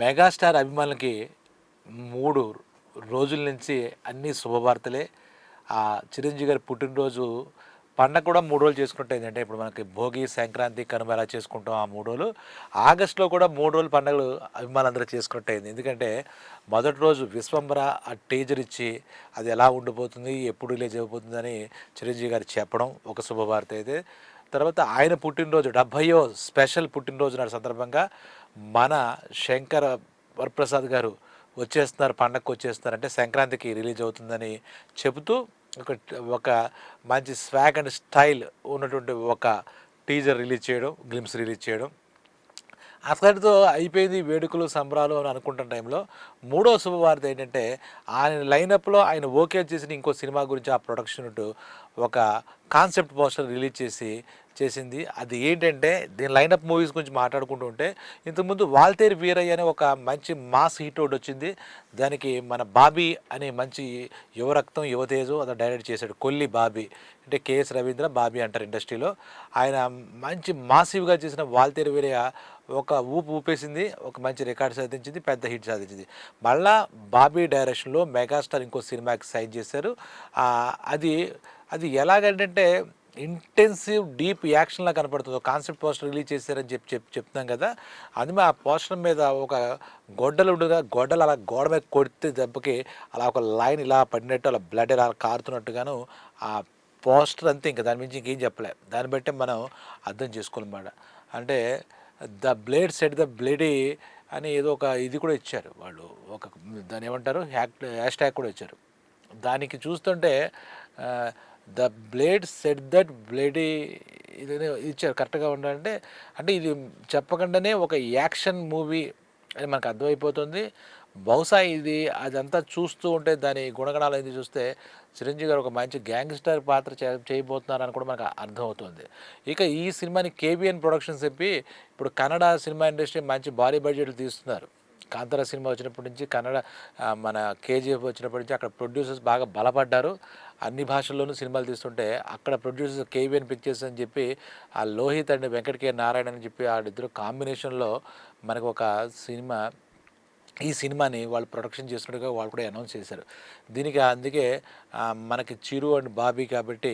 Megastar అభిమానులకి మూడు రోజుల నుంచి అన్ని శుభవార్తలే. ఆ చిరంజీవి గారి పుట్టినరోజు పండగ కూడా మూడు రోజులు చేసుకుంటే ఏంటంటే ఇప్పుడు మనకి భోగి సంక్రాంతి కనుమ ఎలా చేసుకుంటాం ఆ మూడు రోజులు. ఆగస్టులో కూడా మూడు రోజులు పండుగలు అభిమానులందరూ చేసుకుంటే ఎందుకంటే మొదటి రోజు విశ్వంబర ఆ టీజర్ ఇచ్చి అది ఎలా ఉండిపోతుంది ఎప్పుడు రిలీజ్ అయిపోతుందని అని చిరంజీవి గారు చెప్పడం ఒక శుభవార్త అయితే. తర్వాత ఆయన పుట్టినరోజు డెబ్భైయో స్పెషల్ పుట్టినరోజు నాడు సందర్భంగా మన శంకర వరప్రసాద్ గారు వచ్చేస్తున్నారు పండగకు వచ్చేస్తున్నారు. అంటే సంక్రాంతికి రిలీజ్ అవుతుందని చెబుతూ ఒక ఒక మంచి స్వాగ్ అండ్ స్టైల్ ఉన్నటువంటి ఒక టీజర్ రిలీజ్ చేయడం గ్లిమ్స్ రిలీజ్ చేయడం. అతడితో అయిపోయింది వేడుకలు సంబరాలు అని అనుకుంటున్న టైంలో మూడో శుభవార్త ఏంటంటే ఆయన లైనప్లో ఆయన ఓకే చేసిన ఇంకో సినిమా గురించి ఆ ప్రొడక్షన్ ఒక కాన్సెప్ట్ పోస్టర్ రిలీజ్ చేసి చేసింది. అది ఏంటంటే దీని లైనప్ మూవీస్ గురించి మాట్లాడుకుంటూ ఉంటే ఇంతకుముందు వాల్తేర్ వీరయ్య అనే ఒక మంచి మాస్ హిట్ ఒకటి వచ్చింది. దానికి మన బాబీ అనే మంచి యువరక్తం యువతేజు అతను డైరెక్ట్ చేశాడు. కొల్లి బాబీ. అంటే కేఎస్ రవీంద్ర బాబీ అంటారు ఇండస్ట్రీలో. ఆయన మంచి మాసివ్గా చేసిన వాల్తేరు వీరయ్య ఒక ఊపు ఊపేసింది ఒక మంచి రికార్డ్ సాధించింది పెద్ద హిట్ సాధించింది. మళ్ళా బాబీ డైరెక్షన్లో మెగాస్టార్ ఇంకో సినిమాకి సైన్ చేశారు. అది అది ఎలాగంటే ఇంటెన్సివ్ డీప్ యాక్షన్లా కనపడుతుంది. కాన్సెప్ట్ పోస్టర్ రిలీజ్ చేశారని చెప్పి చెప్పి చెప్తున్నాం కదా. అది ఆ పోస్టర్ మీద ఒక గొడ్డలు ఉండగా గొడ్డలు అలా గోడ మీద కొడితే దెబ్బకి అలా ఒక లైన్ ఇలా పడినట్టు అలా బ్లడ్ ఇలా కారుతున్నట్టుగాను ఆ పోస్టర్ అంతే ఇంకా దాని మించి ఇంకేం చెప్పలే. దాన్ని బట్టి మనం అర్థం చేసుకోవాలన్నమాట. అంటే ద బ్లేడ్ సెట్ ద బ్లేడీ అని ఏదో ఒక ఇది కూడా ఇచ్చారు వాళ్ళు. ఒక దాని ఏమంటారు? హ్యాక్ హ్యాష్ ట్యాగ్ కూడా ఇచ్చారు. దానికి చూస్తుంటే ద బ్లేడ్ సెట్ దట్ బ్లేడీ ఇది ఇచ్చారు కరెక్ట్గా ఉండాలంటే. అంటే ఇది చెప్పకుండానే ఒక యాక్షన్ మూవీ అని మనకు అర్థమైపోతుంది. బహుశా ఇది అదంతా చూస్తూ ఉంటే దాని గుణగణాలు ఇది చూస్తే చిరంజీవి గారు ఒక మంచి గ్యాంగ్స్టర్ పాత్ర చే చేయబోతున్నారని కూడా మనకు అర్థమవుతుంది. ఇక ఈ సినిమాని కేబిఎన్ ప్రొడక్షన్స్ చెప్పి ఇప్పుడు కన్నడ సినిమా ఇండస్ట్రీ మంచి భారీ బడ్జెట్లు తీస్తున్నారు. కాంతార సినిమా వచ్చినప్పటి నుంచి కన్నడ మన కేజీఎఫ్ వచ్చినప్పటి నుంచి అక్కడ ప్రొడ్యూసర్స్ బాగా బలపడ్డారు. అన్ని భాషల్లోనూ సినిమాలు తీస్తుంటే అక్కడ ప్రొడ్యూసర్స్ కేవీఎన్ పిక్చర్స్ అని చెప్పి ఆ లోహిత్ అండ్ వెంకట కే నారాయణ అని చెప్పి వాళ్ళిద్దరు కాంబినేషన్లో మనకు ఒక సినిమా ఈ సినిమాని వాళ్ళు ప్రొడక్షన్ చేస్తున్నట్టుగా వాళ్ళు కూడా అనౌన్స్ చేశారు. దీనికి అందుకే మనకి చిరు అండ్ బాబీ కాబట్టి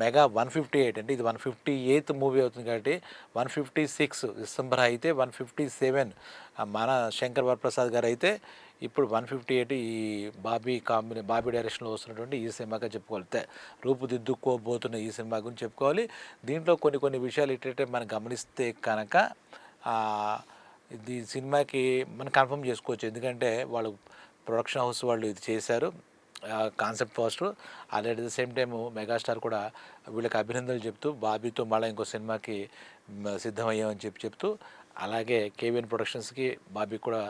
మెగా వన్ ఫిఫ్టీ ఎయిట్ అంటే ఇది వన్ ఫిఫ్టీ ఎయిత్ మూవీ అవుతుంది కాబట్టి వన్ ఫిఫ్టీ సిక్స్ డిసెంబర్ అయితే వన్ ఫిఫ్టీ సెవెన్ మన శంకర్ వరప్రసాద్ గారు అయితే ఇప్పుడు వన్ ఫిఫ్టీ ఎయిట్ ఈ బాబీ కాంబినే బాబీ డైరెక్షన్లో వస్తున్నటువంటి ఈ సినిమాగా చెప్పుకోవాలి. రూపుదిద్దుకోబోతున్న ఈ సినిమా గురించి చెప్పుకోవాలి. దీంట్లో కొన్ని కొన్ని విషయాలు ఏంటంటే మనం గమనిస్తే కనుక ఆ, ఇది సినిమాకి మనం కన్ఫర్మ్ చేసుకోవచ్చు. ఎందుకంటే వాళ్ళు ప్రొడక్షన్ హౌస్ వాళ్ళు ఇది చేశారు. Concept poster. And at the same time megastar కూడా వీళ్ళకి అభినందనలు చెప్తూ బాబీతో మళ్ళీ ఇంకో సినిమాకి సిద్ధమయ్యామని చెప్పి చెప్తూ అలాగే కేవీఎన్ ప్రొడక్షన్స్కి బాబీ కూడా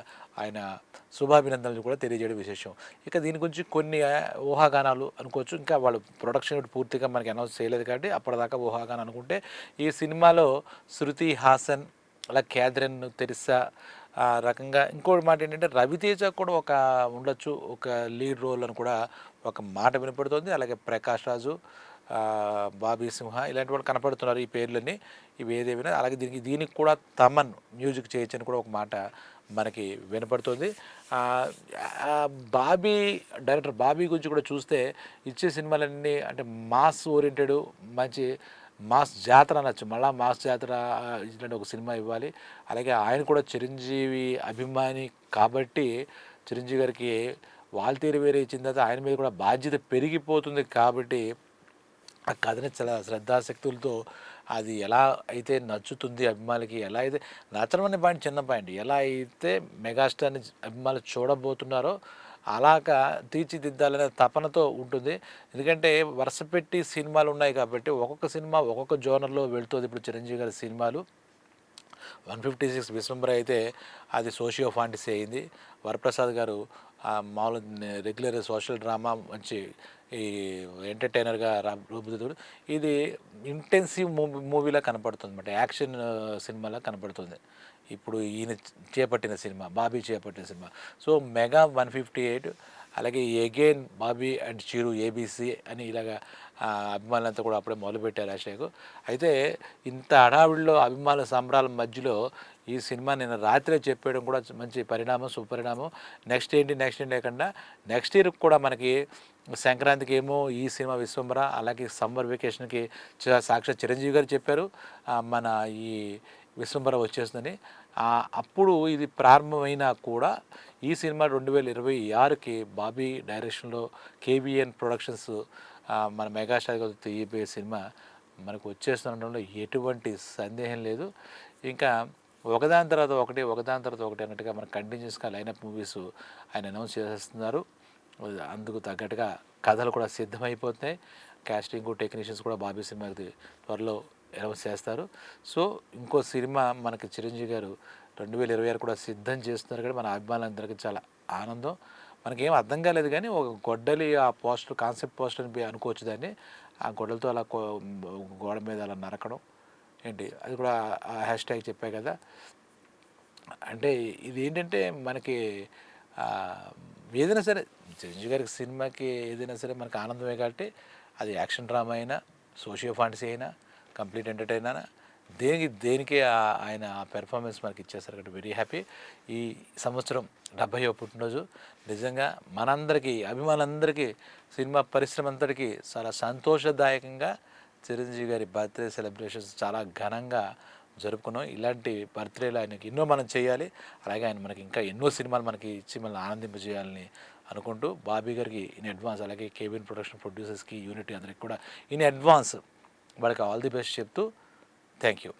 ఆయన శుభాభినందనలు కూడా తెలియజేయడం విశేషం. ఇక దీని గురించి కొన్ని ఊహాగానాలు అనుకోవచ్చు. ఇంకా వాళ్ళు ప్రొడక్షన్ పూర్తిగా మనకి అనౌన్స్ చేయలేదు కాబట్టి అప్పటిదాకా ఊహాగానం అనుకుంటే ఈ సినిమాలో శృతి హాసన్ అలా క్యాథరిన్ తెరిసా ఆ రకంగా ఇంకోటి మాట ఏంటంటే రవితేజ కూడా ఒక ఉండొచ్చు ఒక లీడ్ రోల్ అని కూడా ఒక మాట వినపడుతుంది. అలాగే ప్రకాష్ రాజు బాబీ సింహ ఇలాంటి వాళ్ళు కనపడుతున్నారు ఈ పేర్లన్నీ. ఇవి ఏదేమైనా అలాగే దీనికి దీనికి కూడా తమన్ మ్యూజిక్ చేయొచ్చని కూడా ఒక మాట మనకి వినపడుతుంది. బాబీ డైరెక్టర్ బాబీ గురించి కూడా చూస్తే ఇచ్చే సినిమాలన్నీ అంటే మాస్ ఓరియంటెడ్ మంచి మాస్ జాతర అనొచ్చు. మళ్ళా మాస్ జాతర ఇట్లాంటి ఒక సినిమా ఇవ్వాలి. అలాగే ఆయన కూడా చిరంజీవి అభిమాని కాబట్టి చిరంజీవి గారికి వాల్తీరు వేరే ఇచ్చిన తర్వాత ఆయన మీద కూడా బాధ్యత పెరిగిపోతుంది కాబట్టి ఆ కథని చాలా శ్రద్ధాశక్తులతో అది ఎలా అయితే నచ్చుతుంది అభిమానులకి ఎలా అయితే నచ్చడం అనే పాయింట్ చిన్న పాయింట్ ఎలా అయితే మెగాస్టార్ని అభిమానులు చూడబోతున్నారో అలాగా తీర్చిదిద్దాలనే తపనతో ఉంటుంది. ఎందుకంటే వరుస పెట్టి సినిమాలు ఉన్నాయి కాబట్టి ఒక్కొక్క సినిమా ఒక్కొక్క జోనర్లో వెళుతుంది. ఇప్పుడు చిరంజీవి గారి సినిమాలు. వన్ ఫిఫ్టీ సిక్స్ డిసెంబర్ అయితే అది సోషియో ఫాంటసీ అయింది. వరప్రసాద్ గారు ఆ మామూలు రెగ్యులర్ సోషల్ డ్రామా మంచి ఈ ఎంటర్టైనర్గా రూపుదిద్దుడు. ఇది ఇంటెన్సివ్ మూవీ మూవీలా కనపడుతుంది అనమాట యాక్షన్ సినిమాలా కనపడుతుంది. ఇప్పుడు ఈయన చేపట్టిన సినిమా బాబీ చేపట్టిన cinema. So mega one fifty eight అలాగే again Bobby and Chiru ABC అని ఇలాగా అభిమానులంతా కూడా అప్పుడే మొదలుపెట్టారు హ్యాష్ అయితే ఇంత హడావిడిలో అభిమానుల సంబరాల మధ్యలో ఈ సినిమా నిన్న రాత్రే చెప్పేయడం కూడా మంచి పరిణామం సుపరిణామం. నెక్స్ట్ ఏంటి నెక్స్ట్ ఏంటి లేకుండా నెక్స్ట్ ఇయర్ కూడా మనకి సంక్రాంతికి ఏమో ఈ సినిమా విశ్వంబర అలాగే సమ్మర్ వెకేషన్కి చ- సాక్షాత్ చిరంజీవి గారు చెప్పారు. మన ఈ విశ్వంబర వచ్చేస్తుందని. అప్పుడు ఇది ప్రారంభమైనా కూడా ఈ సినిమా రెండు వేల ఇరవై ఆరుకి బాబీ డైరెక్షన్లో కేబిఎన్ ప్రొడక్షన్స్ మన మెగాస్టార్ గారు తీయబోయే సినిమా మనకు వచ్చేస్తుండడంలో ఎటువంటి సందేహం లేదు. ఇంకా ఒకదాని తర్వాత ఒకటి ఒకదాని తర్వాత ఒకటి అన్నట్టుగా మనకు కంటిన్యూస్గా లైనప్ మూవీస్ ఆయన అనౌన్స్ చేసేస్తున్నారు. అందుకు తగ్గట్టుగా కథలు కూడా సిద్ధమైపోతున్నాయి క్యాస్టింగ్ టెక్నీషియన్స్ కూడా బాబీ సినిమాకి త్వరలో అనౌన్స్ చేస్తారు. సో ఇంకో సినిమా మనకి చిరంజీవి గారు రెండు వేల ఇరవై ఆరు కూడా సిద్ధం చేస్తున్నారు కానీ మన అభిమానులందరికీ చాలా ఆనందం. మనకేం అర్థం కాలేదు కానీ ఒక గొడ్డలి ఆ పోస్టర్ కాన్సెప్ట్ పోస్టర్ అని అనుకోవచ్చు దాన్ని. ఆ గొడ్డలతో అలా గోడ మీద అలా నరకడం. ఏంటి అది కూడా ఆ హ్యాష్ ట్యాగ్ చెప్పా కదా. అంటే ఇది ఏంటంటే మనకి ఏదైనా సరే చిరంజీవి గారికి సినిమాకి ఏదైనా సరే మనకి ఆనందమే కాబట్టి అది యాక్షన్ డ్రామా అయినా సోషియో ఫాంటసీ అయినా కంప్లీట్ ఎంటర్టైన్ అయినా దేనికి దేనికి ఆయన ఆ పెర్ఫార్మెన్స్ మనకి ఇచ్చేస్తారు కాబట్టి వెరీ హ్యాపీ. ఈ సంవత్సరం డెబ్భైవ పుట్టినరోజు నిజంగా మనందరికీ అభిమానులందరికీ సినిమా పరిశ్రమ అంతటికీ చాలా సంతోషదాయకంగా చిరంజీవి గారి బర్త్డే సెలబ్రేషన్స్ చాలా ఘనంగా జరుపుకున్నాం. ఇలాంటి బర్త్డేలు ఆయనకి ఎన్నో మనం చేయాలి. అలాగే ఆయన మనకి ఇంకా ఎన్నో సినిమాలు మనకి ఇచ్చి మనల్ని ఆనందింపజేయాలని అనుకుంటూ బాబీ గారికి ఇన్ అడ్వాన్స్ అలాగే కేబిన్ ప్రొడక్షన్ ప్రొడ్యూసర్స్కి యూనిటీ అందరికి కూడా ఇన్ అడ్వాన్స్ వాళ్ళకి ఆల్ ది బెస్ట్ చెప్తూ థ్యాంక్ యూ